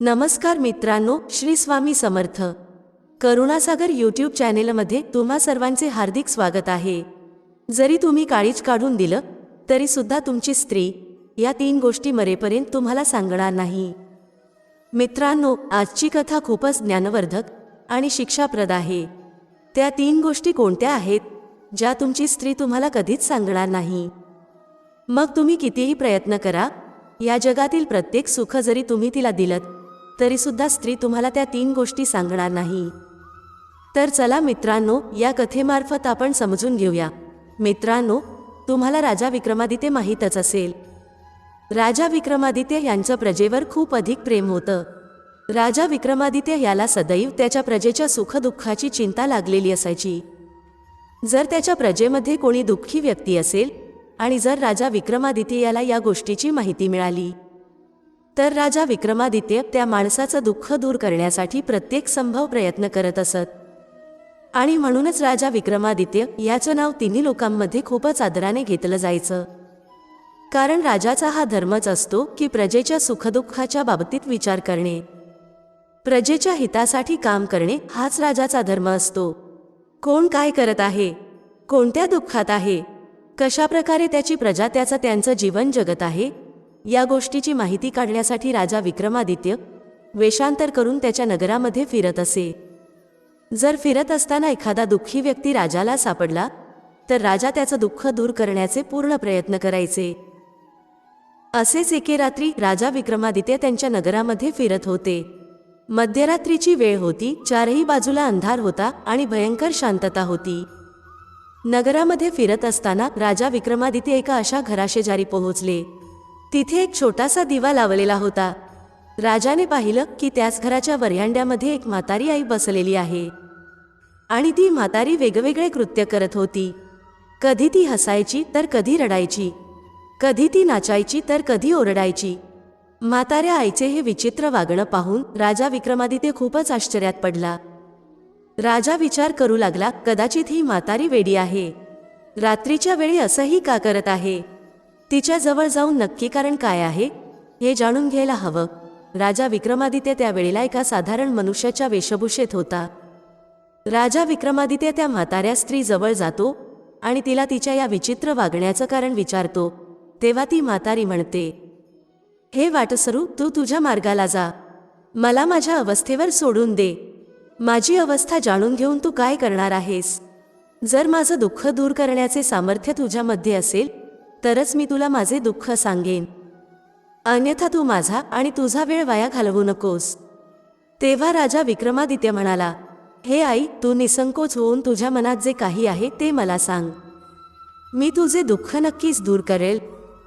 नमस्कार मित्रांनो श्री स्वामी समर्थ. करुणासागर यूट्यूब चॅनेलमध्ये तुम्हा सर्वांचे हार्दिक स्वागत आहे. जरी तुम्ही काळीज काढून दिलं तरी सुद्धा तुमची स्त्री या तीन गोष्टी मरेपर्यंत तुम्हाला सांगणार नाही. मित्रांनो आजची कथा खूपच ज्ञानवर्धक आणि शिक्षाप्रद आहे. त्या तीन गोष्टी कोणत्या आहेत ज्या तुमची स्त्री तुम्हाला कधीच सांगणार नाही? मग तुम्ही कितीही प्रयत्न करा या जगातील प्रत्येक सुख जरी तुम्ही तिला दिलं तरीसुद्धा स्त्री तुम्हाला त्या तीन गोष्टी सांगणार नाही. तर चला मित्रांनो या कथेमार्फत आपण समजून घेऊया. मित्रांनो तुम्हाला राजा विक्रमादित्य माहीतच असेल. राजा विक्रमादित्य यांचं प्रजेवर खूप अधिक प्रेम होतं. राजा विक्रमादित्य याला सदैव त्याच्या प्रजेच्या सुखदुःखाची चिंता लागलेली असायची. जर त्याच्या प्रजेमध्ये कोणी दुःखी व्यक्ती असेल आणि जर राजा विक्रमादित्य याला या गोष्टीची माहिती मिळाली तर राजा विक्रमादित्य त्या माणसाचं दुःख दूर करण्यासाठी प्रत्येक संभव प्रयत्न करत असत. आणि म्हणूनच राजा विक्रमादित्य याचं नाव तिन्ही लोकांमध्ये खूपच आदराने घेतलं जायचं. कारण राजाचा हा धर्मच असतो की प्रजेच्या सुखदुःखाच्या बाबतीत विचार करणे. प्रजेच्या हितासाठी काम करणे हाच राजाचा धर्म असतो. कोण काय करत आहे? कोणत्या दुःखात आहे? कशाप्रकारे त्याची प्रजा त्याचं त्यांचं जीवन जगत आहे? या गोष्टीची माहिती काढण्यासाठी राजा विक्रमादित्य वेषांतर करून त्याच्या नगरामध्ये फिरत असे. जर फिरत असताना एखादा दुःखी व्यक्ती राजाला सापडला तर राजा त्याचं दुःख दूर करण्याचे पूर्ण प्रयत्न करायचे. असेच एके रात्री राजा विक्रमादित्य त्यांच्या नगरामध्ये फिरत होते. मध्यरात्रीची वेळ होती चारही बाजूला अंधार होता आणि भयंकर शांतता होती. नगरामध्ये फिरत असताना राजा विक्रमादित्य एका अशा घराशेजारी पोहोचले. तिथे एक छोटासा दिवा लावलेला होता. राजाने पाहिलं की त्याच घराच्या वऱ्हांड्यामध्ये एक म्हातारी आई बसलेली आहे. आणि ती म्हातारी वेगवेगळे कृत्य करत होती. कधी ती हसायची तर कधी रडायची. कधी ती नाचायची तर कधी ओरडायची. म्हाताऱ्या आईचे हे विचित्र वागणं पाहून राजा विक्रमादित्य खूपच आश्चर्यात पडला. राजा विचार करू लागला कदाचित ही म्हातारी वेडी आहे. रात्रीच्या वेळी असंही का करत आहे? तिच्या जवळ जाऊन नक्की कारण काय आहे हे जाणून घ्यायला हवं. राजा विक्रमादित्य त्यावेळेला एका साधारण मनुष्याच्या वेशभूषेत होता. राजा विक्रमादित्य त्या म्हाताऱ्या स्त्रीजवळ जातो आणि तिला तिच्या या विचित्र वागण्याचं कारण विचारतो. तेव्हा ती म्हातारी म्हणते हे वाटसरू तू तुझ्या मार्गाला जा. मला माझ्या अवस्थेवर सोडून दे. माझी अवस्था जाणून घेऊन तू काय करणार आहेस? जर माझं दुःख दूर करण्याचे सामर्थ्य तुझ्यामध्ये असेल तरच मी तुला माझे दुःख सांगेन. अन्यथा तू माझा आणि तुझा वेळ वाया घालवू नकोस. तेव्हा राजा विक्रमादित्य म्हणाला हे आई तू निसंकोच होऊन तुझ्या मनात जे काही आहे ते मला सांग. मी तुझे दुःख नक्कीच दूर करेल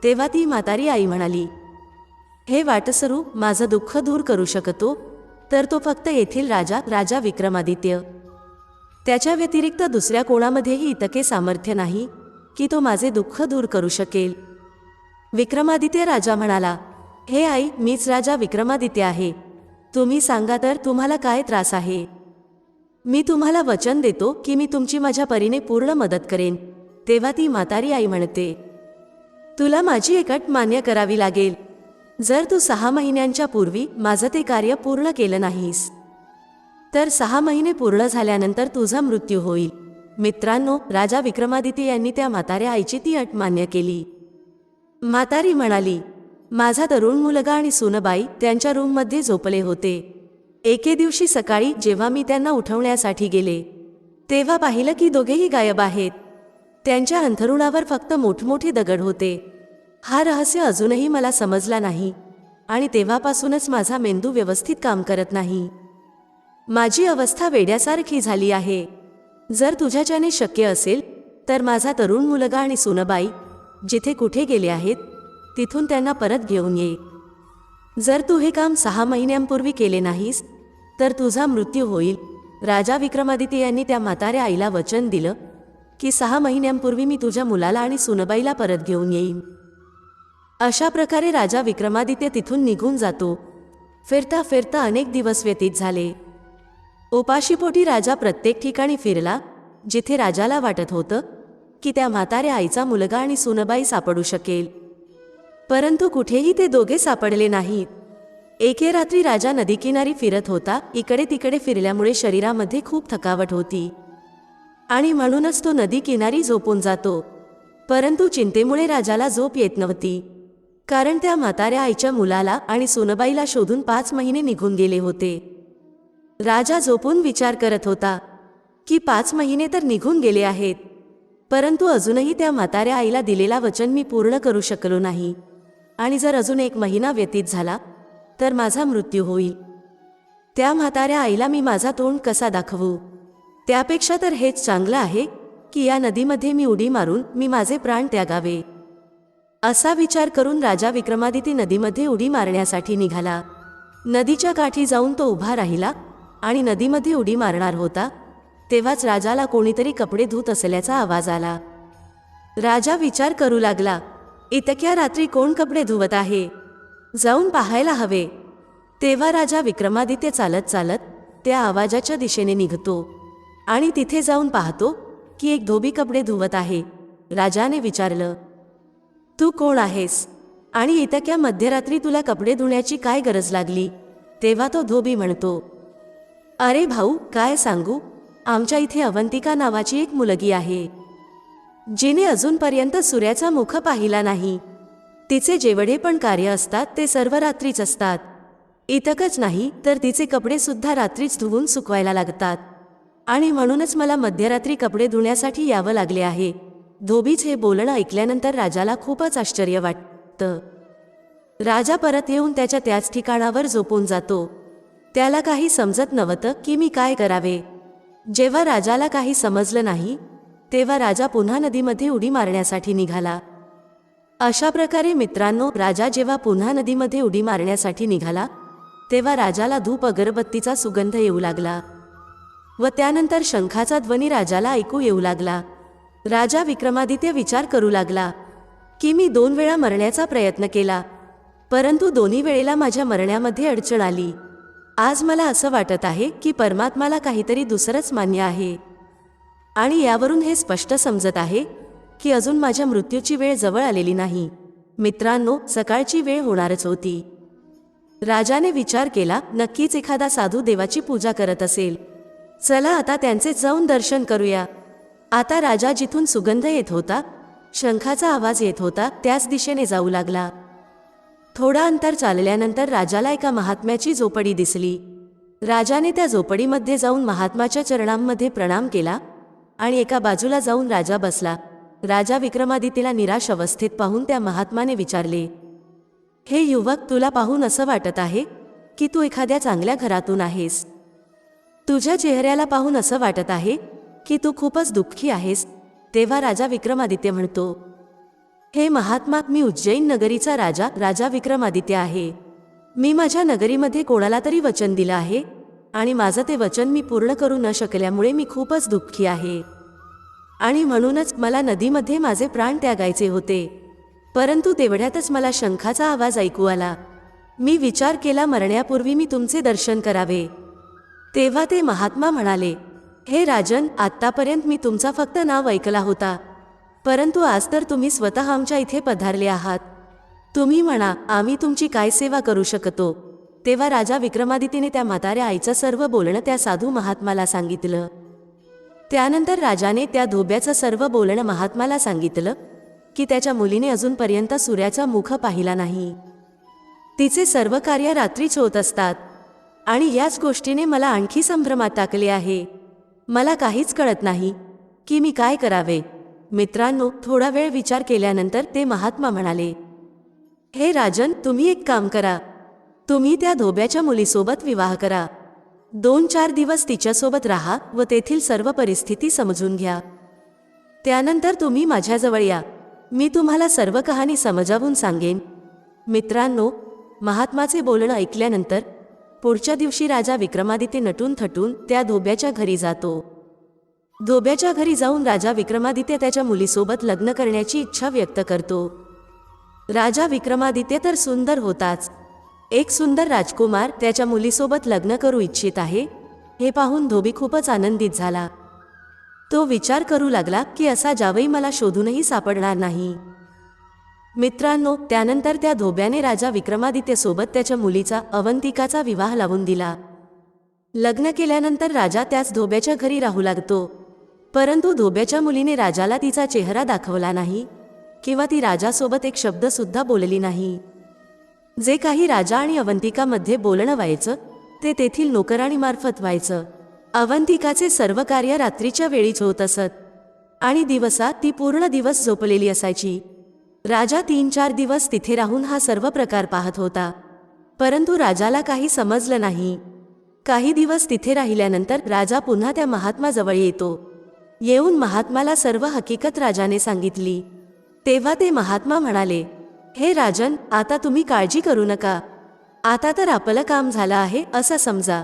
तेव्हा ती म्हातारी आई म्हणाली. हे वाटसरू माझं दुःख दूर करू शकतो? तर तो फक्त येथील राजा राजा विक्रमादित्य. त्याच्या व्यतिरिक्त दुसऱ्या कोणामध्येही इतके सामर्थ्य नाही. की तो माझे दुःख दूर करू शकेल. विक्रमादित्य राजा म्हणाला हे आई मीच राजा विक्रमादित्य आहे. तुम्ही सांगा तर तुम्हाला काय त्रास आहे? मी तुम्हाला वचन देतो की मी तुमची माझ्या परीने पूर्ण मदत करेन. तेव्हा ती म्हातारी आई म्हणते तुला माझी एक अट मान्य करावी लागेल. जर तू सहा महिन्यांच्या पूर्वी माझं ते कार्य पूर्ण केलं नाहीस तर सहा महिने पूर्ण झाल्यानंतर तुझा मृत्यू होईल. मित्रांनो राजा विक्रमादित्य यांनी त्या म्हाताऱ्या आईची ती अट मान्य केली. म्हातारी म्हणाली माझा तरुण मुलगा आणि सुनबाई त्यांच्या रूममध्ये झोपले होते. एके दिवशी सकाळी जेव्हा मी त्यांना उठवण्यासाठी गेले तेव्हा पाहिलं की दोघेही गायब आहेत. त्यांच्या अंथरुणावर फक्त मोठमोठे दगड होते. हा रहस्य अजूनही मला समजला नाही आणि तेव्हापासूनच माझा मेंदू व्यवस्थित काम करत नाही. माझी अवस्था वेड्यासारखी झाली आहे. जर तुझ्याच्याने शक्य असेल तर माझा तरुण मुलगा आणि सुनबाई जिथे कुठे गेले आहेत तिथून त्यांना परत घेऊन ये. जर तू हे काम सहा महिन्यांपूर्वी केले नाहीस तर तुझा मृत्यू होईल. राजा विक्रमादित्य यांनी त्या म्हाताऱ्या आईला वचन दिलं की सहा महिन्यांपूर्वी मी तुझ्या मुलाला आणि सुनबाईला परत घेऊन येईन. अशा प्रकारे राजा विक्रमादित्य तिथून निघून जातो. फिरता फिरता अनेक दिवस व्यतीत झाले. उपाशीपोटी राजा प्रत्येक ठिकाणी फिरला जिथे राजाला वाटत होतं की त्या म्हाताऱ्या आईचा मुलगा आणि सुनबाई सापडू शकेल. परंतु कुठेही ते दोघे सापडले नाहीत. एके रात्री राजा नदीकिनारी फिरत होता इकडे तिकडे फिरल्यामुळे शरीरामध्ये खूप थकावट होती. आणि म्हणूनच तो नदीकिनारी झोपून जातो. परंतु चिंतेमुळे राजाला झोप येत नव्हती. कारण त्या म्हाताऱ्या आईच्या मुलाला आणि सोनबाईला शोधून पाच महिने निघून गेले होते. राजा झोपून विचार करत होता की पाच महिने तर निघून गेले आहेत परंतु अजूनही त्या म्हाताऱ्या आईला दिलेला वचन मी पूर्ण करू शकलो नाही. आणि जर अजून एक महिना व्यतीत झाला तर माझा मृत्यू होईल. त्या म्हाताऱ्या आईला मी माझा तोंड कसा दाखवू? त्यापेक्षा तर हेच चांगलं आहे की या नदीमध्ये मी उडी मारून मी माझे प्राण त्यागावे. असा विचार करून राजा विक्रमादिती नदीमध्ये उडी मारण्यासाठी निघाला. नदीच्या काठी जाऊन तो उभा राहिला आणि नदीमध्ये उडी मारणार होता तेव्हाच राजाला कोणीतरी कपडे धुत असल्याचा आवाज आला. राजा विचार करू लागला इतक्या रात्री कोण कपडे धुवत आहे? जाऊन पाहायला हवे. तेव्हा राजा विक्रमादित्य चालत चालत त्या आवाजाच्या दिशेने निघतो आणि तिथे जाऊन पाहतो की एक धोबी कपडे धुवत आहे. राजाने विचारलं तू कोण आहेस? आणि इतक्या मध्यरात्री तुला कपडे धुण्याची काय गरज लागली? तेव्हा तो धोबी म्हणतो अरे भाऊ काय सांगू? आमच्या इथे अवंतिका नावाची एक मुलगी आहे. जिने अजूनपर्यंत सूर्याचा मुख पाहिला नाही. तिचे जेवढे पण कार्य असतात ते सर्व रात्रीच असतात. इतकंच नाही तर तिचे कपडे सुद्धा रात्रीच धुवून सुकवायला लागतात. आणि म्हणूनच मला मध्यरात्री कपडे धुण्यासाठी यावं लागले आहे. धोबीच हे बोलणं ऐकल्यानंतर राजाला खूपच आश्चर्य वाटतं. राजा परत येऊन त्याच्या त्याच ठिकाणावर झोपून जातो. त्याला काही समजत नव्हतं की मी काय करावे. जेव्हा राजाला काही समजलं नाही तेव्हा राजा पुन्हा नदीमध्ये उडी मारण्यासाठी निघाला. अशा प्रकारे मित्रांनो राजा जेव्हा पुन्हा नदीमध्ये उडी मारण्यासाठी निघाला तेव्हा राजाला धूप अगरबत्तीचा सुगंध येऊ लागला. व त्यानंतर शंखाचा ध्वनी राजाला ऐकू येऊ लागला. राजा विक्रमादित्य विचार करू लागला की मी दोन वेळा मरण्याचा प्रयत्न केला परंतु दोन्ही वेळेला माझ्या मरण्यामध्ये अडचण आली. आज मला असं वाटत आहे की परमात्माला काहीतरी दुसरंच मान्य आहे. आणि यावरून हे स्पष्ट समजत आहे की अजून माझ्या मृत्यूची वेळ जवळ आलेली नाही. मित्रांनो सकाळची वेळ होणारच होती. राजाने विचार केला नक्कीच एखादा साधू देवाची पूजा करत असेल. चला आता त्यांचे जाऊन दर्शन करूया. आता राजा जिथून सुगंध येत होता शंखाचा आवाज येत होता त्याच दिशेने जाऊ लागला. थोडा अंतर चालल्यानंतर राजाला एका महात्म्याची झोपडी दिसली. राजाने त्या झोपडीमध्ये जाऊन महात्माच्या चरणांमध्ये प्रणाम केला आणि एका बाजूला जाऊन राजा बसला. राजा विक्रमादित्यला निराश अवस्थेत पाहून त्या महात्माने विचारले हे युवक तुला पाहून असं वाटत आहे की तू एखाद्या चांगल्या घरातून आहेस? तुझ्या चेहऱ्याला पाहून असं वाटत आहे की तू खूपच दुःखी आहेस? तेव्हा राजा विक्रमादित्य म्हणतो हे महात्मा मी उज्जैन नगरीचा राजा राजा विक्रमादित्य आहे. मी माझ्या नगरीमध्ये कोणाला तरी वचन दिलं आहे आणि माझं ते वचन मी पूर्ण करू न शकल्यामुळे मी खूपच दुःखी आहे. आणि म्हणूनच मला नदीमध्ये माझे प्राण त्यागायचे होते. परंतु तेवढ्यातच मला शंखाचा आवाज ऐकू आला. मी विचार केला मरण्यापूर्वी मी तुमचे दर्शन करावे. तेव्हा ते महात्मा म्हणाले हे राजन आत्तापर्यंत मी तुमचा फक्त नाव ऐकला होता. परंतु आज तर तुम्ही स्वतः आमच्या इथे पधारले आहात. तुम्ही म्हणा आम्ही तुमची काय सेवा करू शकतो? तेव्हा राजा विक्रमादित्यने त्या म्हाताऱ्या आईचं सर्व बोलणं त्या साधू महात्माला सांगितलं. त्यानंतर राजाने त्या धोब्याचं सर्व बोलणं महात्माला सांगितलं की त्याच्या मुलीने अजूनपर्यंत सूर्याचा मुख पाहिला नाही. तिचे सर्व कार्य रात्रीच होत असतात. आणि याच गोष्टीने मला आणखी संभ्रमात टाकले आहे. मला काहीच कळत नाही की मी काय करावे? मित्रांनो थोडा वेळ विचार केल्यानंतर ते महात्मा म्हणाले हे राजन तुम्ही एक काम करा. तुम्ही त्या धोब्याच्या मुलीसोबत विवाह करा. दोन चार दिवस तिच्यासोबत राहा व तेथील सर्व परिस्थिती समजून घ्या. त्यानंतर तुम्ही माझ्याजवळ या. मी तुम्हाला सर्व कहाणी समजावून सांगेन. मित्रांनो महात्माचे बोलणं ऐकल्यानंतर पुढच्या दिवशी राजा विक्रमादित्य नटून थटून त्या धोब्याच्या घरी जातो. धोब्याच्या घरी जाऊन राजा विक्रमादित्य त्याच्या मुलीसोबत लग्न करण्याची इच्छा व्यक्त करतो. राजा विक्रमादित्य तर सुंदर होताच. एक सुंदर राजकुमार त्याच्या मुलीसोबत लग्न करू इच्छित आहे. हे पाहून धोबी खूपच आनंदित झाला. तो विचार करू लागला की असा जावई मला शोधूनही सापडणार नाही. मित्रांनो त्यानंतर त्या धोब्याने राजा विक्रमादित्यसोबत त्याच्या मुलीचा अवंतिकाचा विवाह लावून दिला. लग्न केल्यानंतर राजा त्याच धोब्याच्या घरी राहू लागतो. परंतु धोब्याच्या मुलीने राजाला तिचा चेहरा दाखवला नाही किंवा ती राजासोबत एक शब्दसुद्धा बोलली नाही. जे काही राजा आणि अवंतिकामध्ये बोलणं व्हायचं ते तेथील नोकराणीमार्फत व्हायचं. अवंतिकाचे सर्व कार्य रात्रीच्या वेळीच होत असत आणि दिवसात ती पूर्ण दिवस झोपलेली असायची. राजा तीन चार दिवस तिथे राहून हा सर्व प्रकार पाहत होता. परंतु राजाला काही समजलं नाही. काही दिवस तिथे राहिल्यानंतर राजा पुन्हा त्या महात्माजवळ येतो. येऊन महात्माला सर्व हकीकत राजाने सांगितली. तेव्हा ते महात्मा म्हणाले हे राजन आता तुम्ही काळजी करू नका. आता तर आपलं काम झालं आहे असं समजा.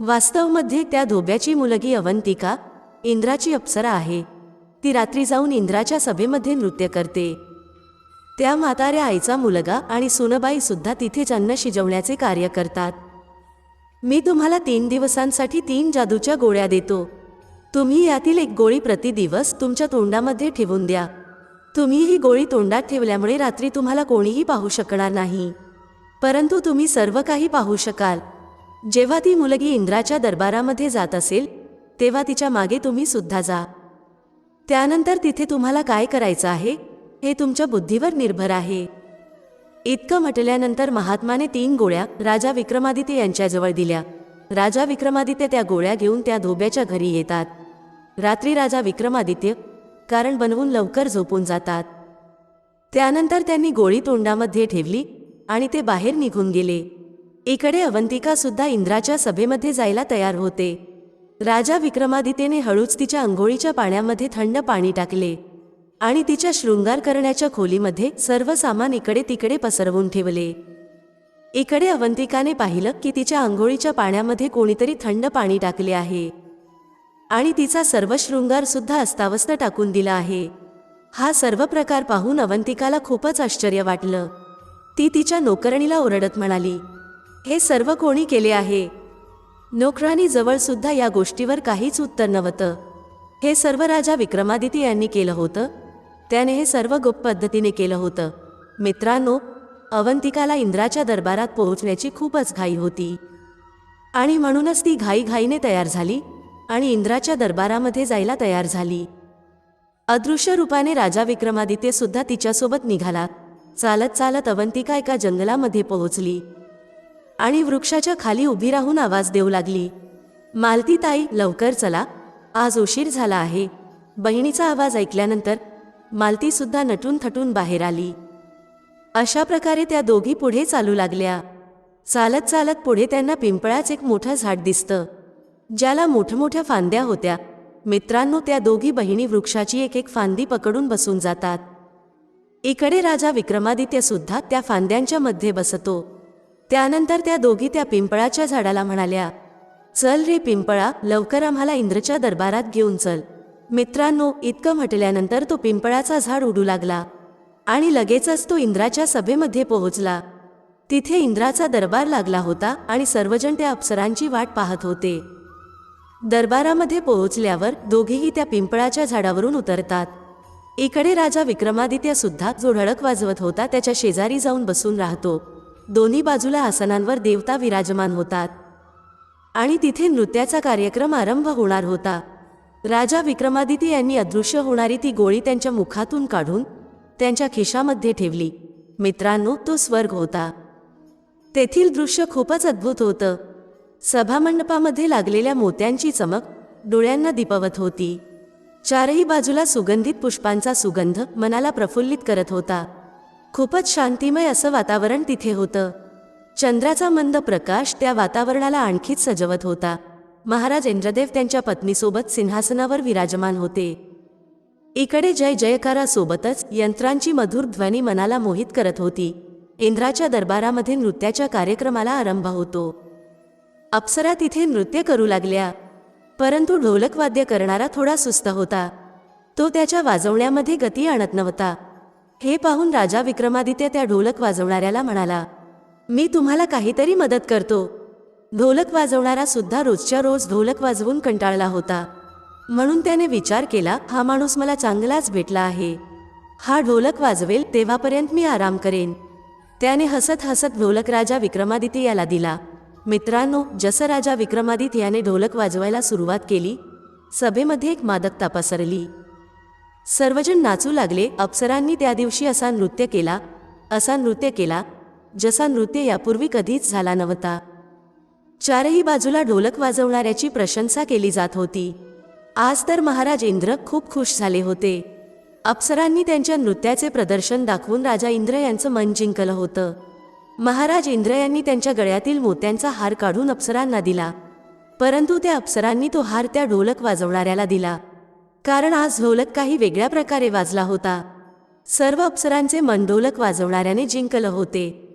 वास्तवमध्ये त्या धोब्याची मुलगी अवंतिका इंद्राची अप्सरा आहे. ती रात्री जाऊन इंद्राच्या सभेमध्ये नृत्य करते. त्या म्हाताऱ्या आईचा मुलगा आणि सुनबाई सुद्धा तिथेच अन्न शिजवण्याचे कार्य करतात. मी तुम्हाला तीन दिवसांसाठी तीन जादूच्या गोळ्या देतो. तुम्ही यातील एक गोळी प्रतिदिवस तुमच्या तोंडामध्ये ठेवून द्या. तुम्ही ही गोळी तोंडात ठेवल्यामुळे रात्री तुम्हाला कोणीही पाहू शकणार नाही. परंतु तुम्ही सर्व काही पाहू शकाल. जेव्हा ती मुलगी इंद्राच्या दरबारामध्ये जात असेल तेव्हा तिच्यामागे तुम्ही सुद्धा जा. त्यानंतर तिथे तुम्हाला काय करायचं आहे हे तुमच्या बुद्धीवर निर्भर आहे. इतकं म्हटल्यानंतर महात्माने तीन गोळ्या राजा विक्रमादित्य यांच्याजवळ दिल्या. राजा विक्रमादित्य त्या गोळ्या घेऊन त्या धोब्याच्या घरी येतात. रात्री राजा विक्रमादित्य कारण बनवून लवकर झोपून जातात. त्यानंतर त्यांनी गोळी तोंडामध्ये ठेवली आणि ते बाहेर निघून गेले. इकडे अवंतिका सुद्धा इंद्राच्या सभेमध्ये जायला तयार होते. राजा विक्रमादित्यने हळूच तिच्या अंघोळीच्या पाण्यामध्ये थंड पाणी टाकले आणि तिच्या शृंगार करण्याच्या खोलीमध्ये सर्व सामान इकडे तिकडे पसरवून ठेवले. इकडे अवंतिकाने पाहिलं की तिच्या आंघोळीच्या पाण्यामध्ये कोणीतरी थंड पाणी टाकले आहे. आणि तिचा सर्व शृंगार सुद्धा अस्तावस्त टाकून दिला आहे. हा सर्व प्रकार पाहून अवंतिकाला खूपच आश्चर्य वाटलं. ती तिच्या नोकरणीला ओरडत म्हणाली हे सर्व कोणी केले आहे? नोकरानी जवळसुद्धा या गोष्टीवर काहीच उत्तर नव्हतं. हे सर्व राजा विक्रमादित्य यांनी केलं होतं? त्याने हे सर्व गुप्त पद्धतीने केलं होतं. मित्रांनो अवंतिकाला इंद्राच्या दरबारात पोहोचण्याची खूपच घाई होती. आणि म्हणूनच ती घाईघाईने तयार झाली. आणि इंद्राच्या दरबारामध्ये जायला तयार झाली. अदृश्य रूपाने राजा विक्रमादित्य सुद्धा तिच्यासोबत निघाला. चालत चालत अवंतिका एका जंगलामध्ये पोहोचली. आणि वृक्षाच्या खाली उभी राहून आवाज देऊ लागली. मालती ताई लवकर चला. आज उशीर झाला आहे. बहिणीचा आवाज ऐकल्यानंतर मालती सुद्धा नटून थटून बाहेर आली. अशा प्रकारे त्या दोघी पुढे चालू लागल्या. चालत चालत पुढे त्यांना पिंपळाच एक मोठं झाड दिसतं. ज्याला मोठमोठ्या फांद्या होत्या. मित्रांनो त्या दोघी बहिणी वृक्षाची एक एक फांदी पकडून बसून जातात. इकडे राजा विक्रमादित्य सुद्धा त्या फांद्यांच्या मध्ये बसतो. त्यानंतर त्या दोघी त्या पिंपळाच्या झाडाला म्हणाल्या चल रे पिंपळा लवकर आम्हाला इंद्रच्या दरबारात घेऊन चल. मित्रांनो इतकं म्हटल्यानंतर तो पिंपळाचा झाड उडू लागला आणि लगेचच तो इंद्राच्या सभेमध्ये पोहोचला. तिथे इंद्राचा दरबार लागला होता आणि सर्वजण त्या अप्सरांची वाट पाहत होते. दरबारामध्ये पोहोचल्यावर दोघेही त्या पिंपळाच्या झाडावरून उतरतात. इकडे राजा विक्रमादित्य सुद्धा जो ढळक वाजवत होता त्याच्या शेजारी जाऊन बसून राहतो. दोन्ही बाजूला आसनांवर देवता विराजमान होतात. आणि तिथे नृत्याचा कार्यक्रम आरंभ होणार होता. राजा विक्रमादित्य यांनी अदृश्य होणारी ती गोळी त्यांच्या मुखातून काढून त्यांच्या खिशामध्ये ठेवली. मित्रांनो तो स्वर्ग होता. तेथील दृश्य खूपच अद्भुत होतं. सभामंडपामध्ये लागलेल्या मोत्यांची चमक डोळ्यांना दिपवत होती. चारही बाजूला सुगंधित पुष्पांचा सुगंध मनाला प्रफुल्लित करत होता. खूपच शांतिमय असं वातावरण तिथे होतं. चंद्राचा मंद प्रकाश त्या वातावरणाला आणखीच सजवत होता. महाराज इंद्रदेव त्यांच्या पत्नीसोबत सिंहासनावर विराजमान होते. इकडे जय जयकारासोबतच यंत्रांची मधुर ध्वनी मनाला मोहित करत होती. इंद्राच्या दरबारामध्ये नृत्याच्या कार्यक्रमाला आरंभ होतो. अप्सरा तिथे नृत्य करू लागल्या. परंतु ढोलक वाद्य करणारा थोडा सुस्त होता. तो त्याच्या वाजवण्यामध्ये गती आणत नव्हता. हे पाहून राजा विक्रमादित्य त्या ढोलक वाजवणाऱ्याला म्हणाला मी तुम्हाला काहीतरी मदत करतो. ढोलक वाजवणारा सुद्धा रोजच्या रोज ढोलक वाजवून कंटाळला होता. म्हणून त्याने विचार केला हा माणूस मला चांगलाच भेटला आहे. हा ढोलक वाजवेल तेव्हापर्यंत मी आराम करेन. त्याने हसत हसत ढोलक राजा विक्रमादित्य याला दिला. मित्रांनो जसं राजा विक्रमादित्य याने ढोलक वाजवायला सुरुवात केली. सभेमध्ये एक मादकता पसरली सर्वजण नाचू लागले. अप्सरांनी त्या दिवशी असा नृत्य केला. असा नृत्य केला जसा नृत्य यापूर्वी कधीच झाला नव्हता. चारही बाजूला ढोलक वाजवणाऱ्याची प्रशंसा केली जात होती. आज तर महाराज इंद्र खूप खुश झाले होते. अप्सरांनी त्यांच्या नृत्याचे प्रदर्शन दाखवून राजा इंद्र यांचं मन जिंकलं होतं. महाराज इंद्र यांनी त्यांच्या गळ्यातील मोत्यांचा हार काढून अप्सरांना दिला. परंतु त्या अप्सरांनी तो हार त्या ढोलक वाजवणाऱ्याला दिला. कारण आज ढोलक काही वेगळ्या प्रकारे वाजला होता. सर्व अप्सरांचे मन ढोलक वाजवणाऱ्याने जिंकलं होते.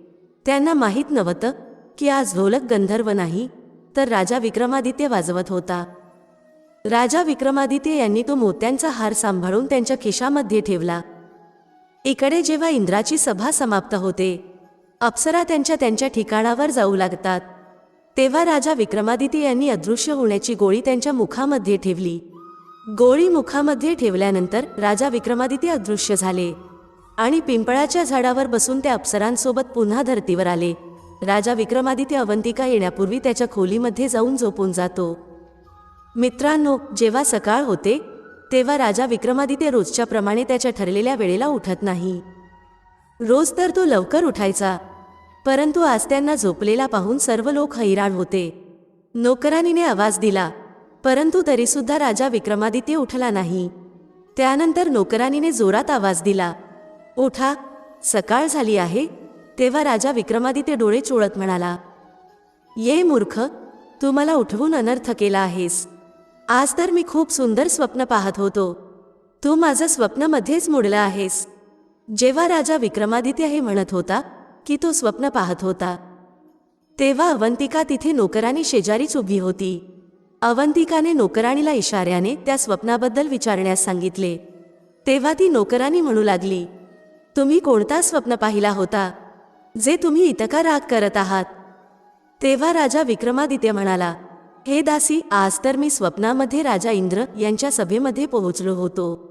त्यांना माहीत नव्हतं की आज ढोलक गंधर्व नाही तर राजा विक्रमादित्य वाजवत होता. राजा विक्रमादित्य यांनी तो मोत्यांचा हार सांभाळून त्यांच्या खिशामध्ये ठेवला. इकडे जेव्हा इंद्राची सभा समाप्त होते अप्सरा त्यांच्या त्यांच्या ठिकाणावर जाऊ लागतात. तेव्हा राजा विक्रमादित्य यांनी अदृश्य होण्याची गोळी त्यांच्या मुखामध्ये ठेवली. गोळी मुखामध्ये ठेवल्यानंतर राजा विक्रमादित्य अदृश्य झाले आणि पिंपळाच्या झाडावर बसून त्या अप्सरांसोबत पुन्हा धर्तीवर आले. राजा विक्रमादित्य अवंतिका येण्यापूर्वी त्याच्या खोलीमध्ये जाऊन झोपून जातो. मित्रांनो जेव्हा सकाळ होते तेव्हा राजा विक्रमादित्य रोजच्या प्रमाणे त्याच्या ठरलेल्या वेळेला उठत नाही. रोज तर तो लवकर उठायचा परंतु आज त्यांना झोपलेला पाहून सर्व लोक हैराण होते. नोकरानीने आवाज दिला परंतु तरीसुद्धा राजा विक्रमादित्य उठला नाही. त्यानंतर नोकरानीने जोरात आवाज दिला उठा सकाळ झाली आहे. तेव्हा राजा विक्रमादित्य डोळे चोळत म्हणाला ये मूर्ख तू मला उठवून अनर्थ केला आहेस. आज तर मी खूप सुंदर स्वप्न पाहत होतो. तू माझं स्वप्नमध्येच मोडलं आहेस. जेव्हा राजा विक्रमादित्य हे म्हणत होता की तो स्वप्न पाहत होता. तेव्हा अवंतिका तिथे नोकरानी शेजारीच उभी होती. अवंतिकाने नोकराणीला इशाऱ्याने त्या स्वप्नाबद्दल विचारण्यास सांगितले. तेव्हा ती नोकरानी म्हणू लागली तुम्ही कोणता स्वप्न पाहिला होता जे तुम्ही इतका राग करत आहात? तेव्हा राजा विक्रमादित्य म्हणाला हे दासी आज तर मी स्वप्नामध्ये राजा इंद्र यांच्या सभेमध्ये पोहोचलो होतो.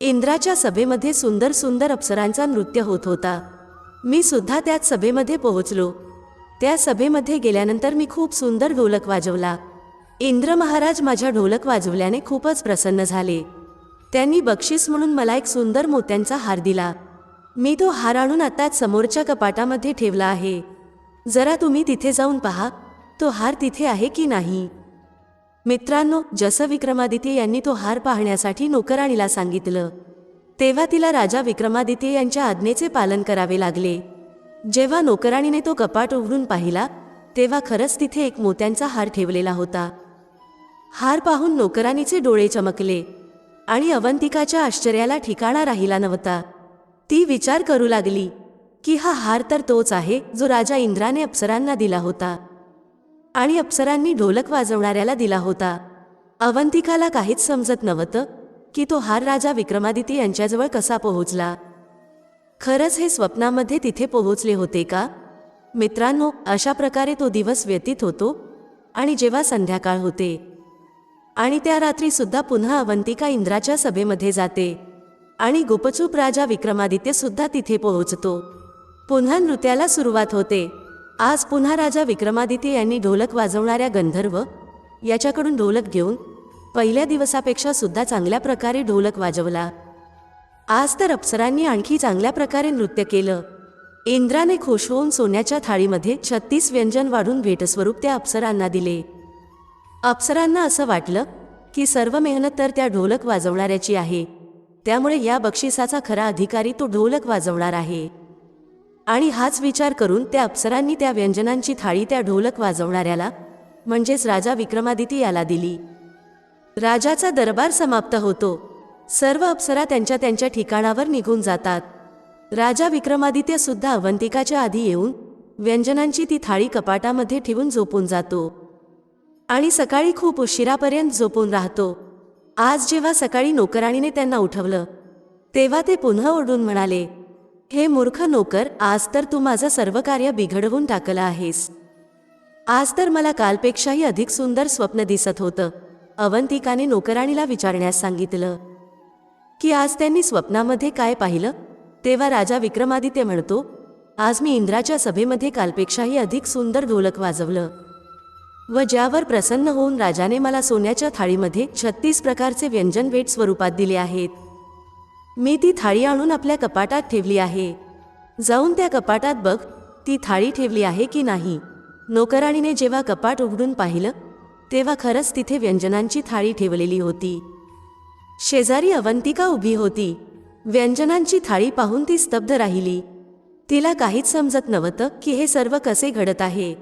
इंद्राच्या सभेमध्ये सुंदर सुंदर अप्सरांचा नृत्य होत होता. मी सुद्धा त्याच सभेमध्ये पोहोचलो. त्या सभेमध्ये गेल्यानंतर मी खूप सुंदर ढोलक वाजवला. इंद्र महाराज माझ्या ढोलक वाजवल्याने खूपच प्रसन्न झाले. त्यांनी बक्षीस म्हणून मला एक सुंदर मोत्यांचा हार दिला. मी तो हार आणून आता समोरच्या कपाटामध्ये ठेवला आहे. जरा तुम्ही तिथे जाऊन पहा तो हार तिथे आहे की नाही? मित्रांनो जसं विक्रमादित्य यांनी तो हार पाहण्यासाठी नोकराणीला सांगितलं. तेव्हा तिला राजा विक्रमादित्य यांच्या आज्ञेचे पालन करावे लागले. जेव्हा नोकराणीने तो कपाट उघडून पाहिला तेव्हा खरंच तिथे एक मोत्यांचा हार ठेवलेला होता. हार पाहून नोकराणीचे डोळे चमकले आणि अवंतिकाच्या आश्चर्याला ठिकाणा राहिला नव्हता. ती विचार करू लागली की हा हार तर तोच आहे जो राजा इंद्राने अप्सरांना दिला होता. आणि अप्सरांनी ढोलक वाजवणाऱ्याला दिला होता. अवंतिकाला काहीच समजत नव्हतं की तो हार राजा विक्रमादित्य यांच्याजवळ कसा पोहोचला? खरंच हे स्वप्नामध्ये तिथे पोहोचले होते का? मित्रांनो अशा प्रकारे तो दिवस व्यतीत होतो आणि जेव्हा संध्याकाळ होते आणि त्या रात्रीसुद्धा पुन्हा अवंतिका इंद्राच्या सभेमध्ये जाते आणि गुपचूप राजा विक्रमादित्यसुद्धा तिथे पोहोचतो. पुन्हा नृत्याला सुरुवात होते. आज पुन्हा राजा विक्रमादित्य यांनी ढोलक वाजवणाऱ्या गंधर्व याच्याकडून ढोलक घेऊन पहिल्या दिवसापेक्षा सुद्धा चांगल्या प्रकारे ढोलक वाजवला. आज तर अप्सरांनी आणखी चांगल्या प्रकारे नृत्य केलं. इंद्राने खुश होऊन सोन्याच्या थाळीमध्ये छत्तीस व्यंजन वाढून भेटस्वरूप त्या अप्सरांना दिले. अप्सरांना असं वाटलं की सर्व मेहनत तर त्या ढोलक वाजवणाऱ्याची आहे. त्यामुळे या बक्षिसाचा खरा अधिकारी तो ढोलक वाजवणार आहे. आणि हाच विचार करून त्या अप्सरांनी त्या व्यंजनांची थाळी त्या ढोलक वाजवणाऱ्याला म्हणजेच राजा विक्रमादिती याला दिली. राजाचा दरबार समाप्त होतो. सर्व अप्सरा त्यांच्या त्यांच्या ठिकाणावर निघून जातात. राजा विक्रमादित्य सुद्धा अवंतिकाच्या आधी येऊन व्यंजनांची ती थाळी कपाटामध्ये ठेवून झोपून जातो. आणि सकाळी खूप उशिरापर्यंत झोपून राहतो. आज जेव्हा सकाळी नोकराणीने त्यांना उठवलं तेव्हा ते पुन्हा ओढून म्हणाले हे मूर्ख नोकर आज तर तू माझं सर्व कार्य बिघडवून टाकलं आहेस. आज तर मला कालपेक्षाही अधिक सुंदर स्वप्न दिसत होतं. अवंतिकाने नोकराणीला विचारण्यास सांगितलं. की आज त्यांनी स्वप्नामध्ये काय पाहिलं? तेव्हा राजा विक्रमादित्य म्हणतो आज मी इंद्राच्या सभेमध्ये कालपेक्षाही अधिक सुंदर ढोलक वाजवलं. व ज्यावर प्रसन्न होऊन राजाने मला सोन्याच्या थाळीमध्ये छत्तीस प्रकारचे व्यंजन भेट स्वरूपात दिले आहेत. मी ती थाळी आणून आपल्या कपाटात ठेवली आहे. जाऊन त्या कपाटात बघ ती थाळी ठेवली आहे की नाही. नोकराणीने जेव्हा कपाट उघडून पाहिलं तेव्हा खरंच तिथे व्यंजनांची थाळी ठेवलेली होती. शेजारी अवंतिका उभी होती. व्यंजनांची थाळी पाहून ती स्तब्ध राहिली. तिला काहीच समजत नव्हतं की हे सर्व कसे घडत आहे.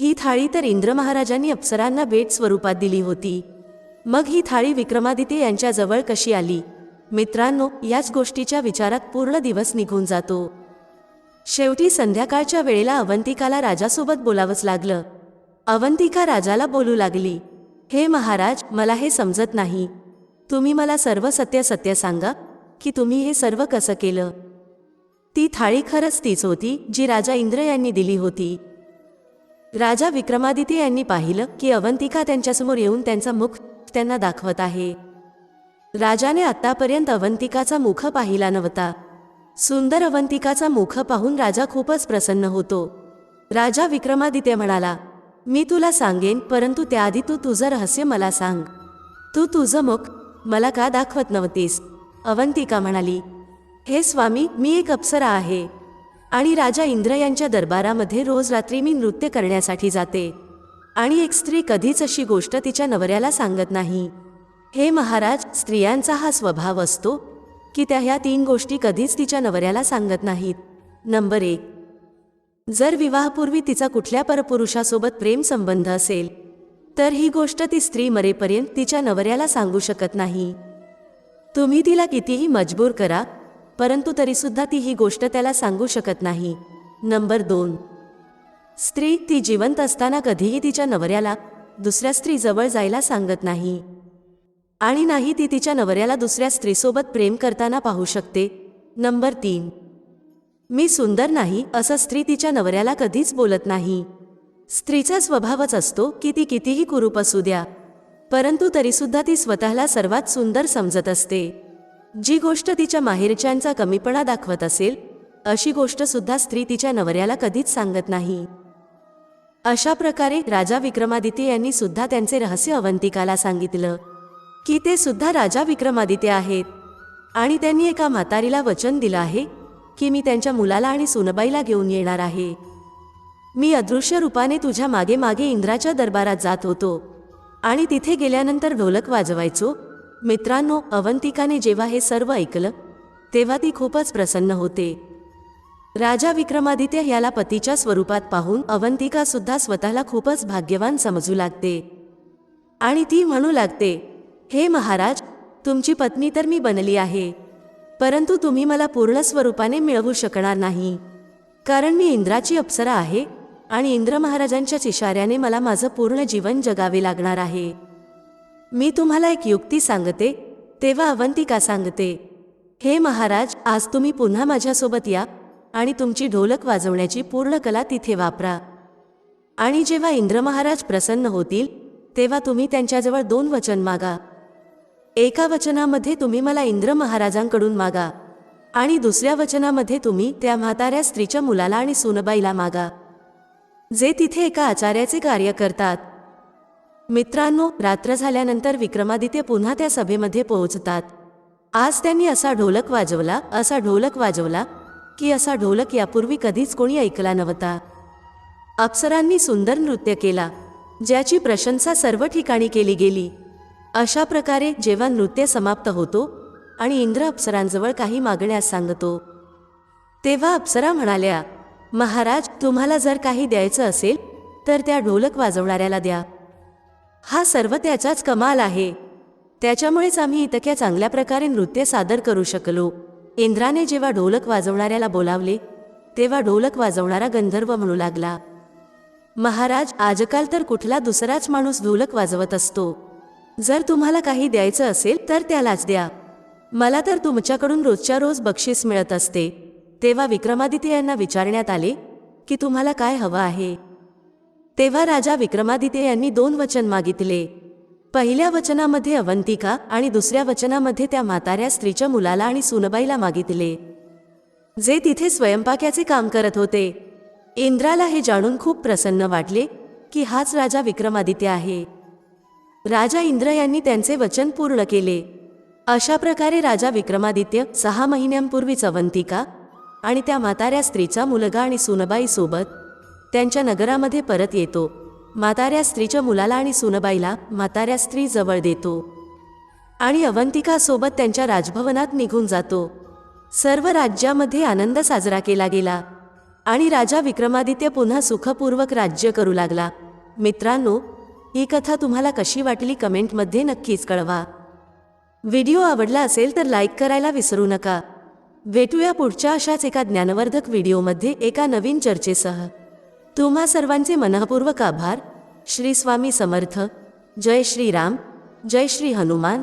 ही थाळी तर इंद्र महाराजांनी अप्सरांना भेट स्वरूपात दिली होती. मग ही थाळी विक्रमादित्य यांच्याजवळ कशी आली? मित्रांनो याच गोष्टीच्या विचारात पूर्ण दिवस निघून जातो. शेवटी संध्याकाळच्या वेळेला अवंतिकाला राजासोबत बोलावंच लागलं. अवंतिका राजाला बोलू लागली हे महाराज मला हे समजत नाही. तुम्ही मला सर्व सत्य सत्य सांगा की तुम्ही हे सर्व कसं केलं? ती थाळी खरंच तीच होती जी राजा इंद्र यांनी दिली होती. राजा विक्रमादित्य यांनी पाहिलं की अवंतिका त्यांच्यासमोर येऊन त्यांचा मुख त्यांना दाखवत आहे. राजाने आत्तापर्यंत अवंतिकाचा मुख पाहिला नव्हता. सुंदर अवंतिकाचा मुख पाहून राजा खूपच प्रसन्न होतो. राजा विक्रमादित्य म्हणाला मी तुला सांगेन परंतु त्याआधी तू तुझं रहस्य मला सांग. तू तुझं मुख मला का दाखवत नव्हतीस? अवंतिका म्हणाली हे स्वामी मी एक अप्सरा आहे. आणि राजा इंद्र यांच्या दरबारामध्ये रोज रात्री मी नृत्य करण्यासाठी जाते. आणि एक स्त्री कधीच अशी गोष्ट तिच्या नवऱ्याला सांगत नाही. हे महाराज स्त्रियांचा हा स्वभाव असतो की त्या ह्या तीन गोष्टी कधीच तिच्या नवऱ्याला सांगत नाहीत. नंबर एक जर विवाहपूर्वी तिचा कुठल्या परपुरुषासोबत प्रेमसंबंध असेल तर ही गोष्ट ती स्त्री मरेपर्यंत तिच्या नवऱ्याला सांगू शकत नाही. तुम्ही तिला कितीही मजबूर करा परंतु तरीसुद्धा ती ही गोष्ट त्याला सांगू शकत नाही. नंबर दोन. स्त्री ती जिवंत असताना कधीही तिच्या नवऱ्याला दुसऱ्या स्त्रीजवळ जायला सांगत नाही. आणि नाही ती तिच्या नवऱ्याला दुसऱ्या स्त्रीसोबत प्रेम करताना पाहू शकते. नंबर तीन. मी सुंदर नाही असं स्त्री तिच्या नवऱ्याला कधीच बोलत नाही. स्त्रीचा स्वभावच असतो की ती कितीही कुरूप असू द्या. परंतु तरीसुद्धा ती स्वतःला सर्वात सुंदर समजत असते. जी गोष्ट तिच्या माहेरच्यांचा कमीपणा दाखवत असेल अशी गोष्टसुद्धा स्त्री तिच्या नवऱ्याला कधीच सांगत नाही. अशा प्रकारे राजा विक्रमादित्य यांनी सुद्धा त्यांचे रहस्य अवंतिकाला सांगितलं की ते सुद्धा राजा विक्रमादित्य आहेत. आणि त्यांनी एका म्हातारीला वचन दिलं आहे की मी त्यांच्या मुलाला आणि सुनबाईला घेऊन येणार आहे. मी अदृश्य रूपाने तुझ्या मागे मागे इंद्राच्या दरबारात जात होतो. आणि तिथे गेल्यानंतर ढोलक वाजवायचो. मित्रांनो अवंतिकाने जेव्हा हे सर्व ऐकलं तेव्हा ती खूपच प्रसन्न होते. राजा विक्रमादित्य याला पतीच्या स्वरूपात पाहून अवंतिका सुद्धा स्वतःला खूपच भाग्यवान समजू लागते. आणि ती म्हणू लागते हे महाराज तुमची पत्नी तर मी बनली आहे. परंतु तुम्ही मला पूर्ण स्वरूपाने मिळवू शकणार नाही. कारण मी इंद्राची अप्सरा आहे आणि इंद्र महाराजांच्या इशाऱ्याने मला माझं पूर्ण जीवन जगावे लागणार आहे. मी तुम्हाला एक युक्ती सांगते तेव्हा अवंतिका सांगते हे महाराज आज तुम्ही पुन्हा माझ्यासोबत या आणि तुमची ढोलक वाजवण्याची पूर्ण कला तिथे वापरा. आणि जेव्हा इंद्र महाराज प्रसन्न होतील तेव्हा तुम्ही त्यांच्याजवळ दोन वचन मागा. एका वचनामध्ये तुम्ही मला इंद्र महाराजांकडून मागा आणि दुसऱ्या वचनामध्ये तुम्ही त्या म्हाताऱ्या स्त्रीच्या मुलाला आणि सुनबाईला मागा. जे तिथे एका आचार्याचे कार्य करतात. मित्रांनो रात्र झाल्यानंतर विक्रमादित्य पुन्हा त्या सभेमध्ये पोहोचतात. आज त्यांनी असा ढोलक वाजवला असा ढोलक वाजवला की असा ढोलक यापूर्वी कधीच कोणी ऐकला नव्हता. अप्सरांनी सुंदर नृत्य केला ज्याची प्रशंसा सर्व ठिकाणी केली गेली. अशा प्रकारे जेव्हा नृत्य समाप्त होतो आणि इंद्र अप्सरांजवळ काही मागण्यास सांगतो तेव्हा अप्सरा म्हणाल्या महाराज तुम्हाला जर काही द्यायचं असेल तर त्या ढोलक वाजवणाऱ्याला द्या. हा सर्व त्याचाच कमाल आहे. त्याच्यामुळेच आम्ही इतक्या चांगल्या प्रकारे नृत्य सादर करू शकलो. इंद्राने जेव्हा ढोलक वाजवणाऱ्याला बोलावले तेव्हा ढोलक वाजवणारा गंधर्व म्हणू लागला महाराज आजकाल तर कुठला दुसराच माणूस ढोलक वाजवत असतो. जर तुम्हाला काही द्यायचं असेल तर त्यालाच द्या. मला तर तुमच्याकडून रोजच्या रोज बक्षीस मिळत असते. तेव्हा विक्रमादित्य यांना विचारण्यात आले की तुम्हाला काय हवं आहे? तेव्हा राजा विक्रमादित्य यांनी दोन वचन मागितले. पहिल्या वचनामध्ये अवंतिका आणि दुसऱ्या वचनामध्ये त्या म्हाताऱ्या स्त्रीच्या मुलाला आणि सुनबाईला मागितले. जे तिथे स्वयंपाक्याचे काम करत होते. इंद्राला हे जाणून खूप प्रसन्न वाटले की हाच राजा विक्रमादित्य आहे. राजा इंद्र यांनी त्यांचे वचन पूर्ण केले. अशा प्रकारे राजा विक्रमादित्य सहा महिन्यांपूर्वीच अवंतिका आणि त्या म्हाताऱ्या स्त्रीचा मुलगा आणि सुनबाईसोबत त्यांच्या नगरामध्ये परत येतो. म्हाताऱ्या स्त्रीच्या मुलाला आणि सुनबाईला म्हाताऱ्या स्त्री जवळ देतो. आणि अवंतिकासोबत त्यांच्या राजभवनात निघून जातो. सर्व राज्यामध्ये आनंद साजरा केला गेला. आणि राजा विक्रमादित्य पुन्हा सुखपूर्वक राज्य करू लागला. मित्रांनो ही कथा तुम्हाला कशी वाटली कमेंटमध्ये नक्कीच कळवा. व्हिडिओ आवडला असेल तर लाईक करायला विसरू नका. भेटूया पुढच्या अशाच एका ज्ञानवर्धक व्हिडिओमध्ये एका नवीन चर्चेसह. तुम्हा सर्वांचे मनःपूर्वक आभार. श्री स्वामी समर्थ. जय श्री राम. जय श्री हनुमान.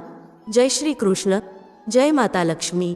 जय श्री कृष्ण. जय माता लक्ष्मी.